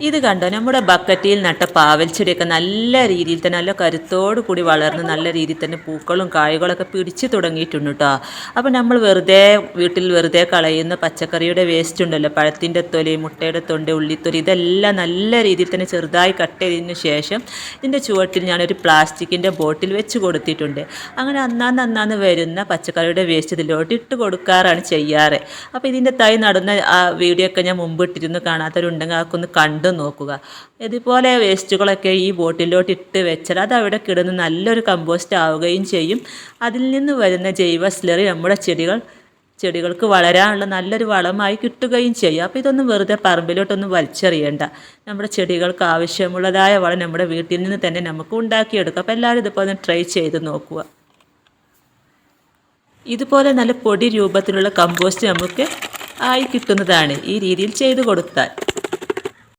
ഇത് കണ്ടോ? നമ്മുടെ ബക്കറ്റിൽ നട്ട പാവൽ ചെടിയൊക്കെ നല്ല രീതിയിൽ തന്നെ നല്ല കരുത്തോടു കൂടി വളർന്ന് നല്ല രീതിയിൽ തന്നെ പൂക്കളും കായ്കളൊക്കെ പിടിച്ച് തുടങ്ങിയിട്ടുണ്ട് കേട്ടോ അപ്പോൾ നമ്മൾ വെറുതെ വീട്ടിൽ വെറുതെ കളയുന്ന പച്ചക്കറിയുടെ വേസ്റ്റ് ഉണ്ടല്ലോ. പഴത്തിന്റെ തൊലി മുട്ടയുടെ തൊണ്ട് ഉള്ളിത്തൊലി ഇതെല്ലാം നല്ല രീതിയിൽ തന്നെ ചെറുതായി കട്ട് ചെയ്തതിന് ശേഷം ഇതിന്റെ ചുവട്ടിൽ ഞാനൊരു പ്ലാസ്റ്റിക്കിന്റെ ബോട്ടിൽ വെച്ച് കൊടുത്തിട്ടുണ്ട്. അങ്ങനെ അന്നാന്ന് അന്നാന്ന് വരുന്ന പച്ചക്കറിയുടെ വേസ്റ്റ് ഇതിലോട്ട് ഇട്ട് കൊടുക്കാറാണ് ചെയ്യാറ്. അപ്പോൾ ഇതിന്റെ തൈ നടന്ന ആ വീഡിയോ ഒക്കെ ഞാൻ മുമ്പ് ഇട്ടിരുന്നു. കാണാത്തവരുണ്ടെങ്കിൽ അതൊക്കെ ഒന്ന് കണ്ടു നോക്കുക. ഇതുപോലെ വേസ്റ്റുകളൊക്കെ ഈ ബോട്ടിലോട്ട് ഇട്ട് വെച്ചാൽ അത് അവിടെ കിടന്ന് നല്ലൊരു കമ്പോസ്റ്റ് ആവുകയും ചെയ്യും. അതിൽ നിന്ന് വരുന്ന ജൈവ സ്ലറി നമ്മുടെ ചെടികൾ ചെടികൾക്ക് വളരാനുള്ള നല്ലൊരു വളമായി കിട്ടുകയും ചെയ്യും. അപ്പോൾ ഇതൊന്നും വെറുതെ പറമ്പിലോട്ടൊന്നും വലിച്ചെറിയണ്ട. നമ്മുടെ ചെടികൾക്ക് ആവശ്യമുള്ളതായ വളം നമ്മുടെ വീട്ടിൽ നിന്ന് തന്നെ നമുക്ക് ഉണ്ടാക്കിയെടുക്കാം. അപ്പോൾ എല്ലാവരും ഇതുപോലെ ട്രൈ ചെയ്ത് നോക്കുക. ഇതുപോലെ നല്ല പൊടി രൂപത്തിലുള്ള കമ്പോസ്റ്റ് നമുക്ക് ആയി കിട്ടുന്നതാണ്. ഈ രീതിയിൽ ചെയ്തു കൊടുത്താൽ.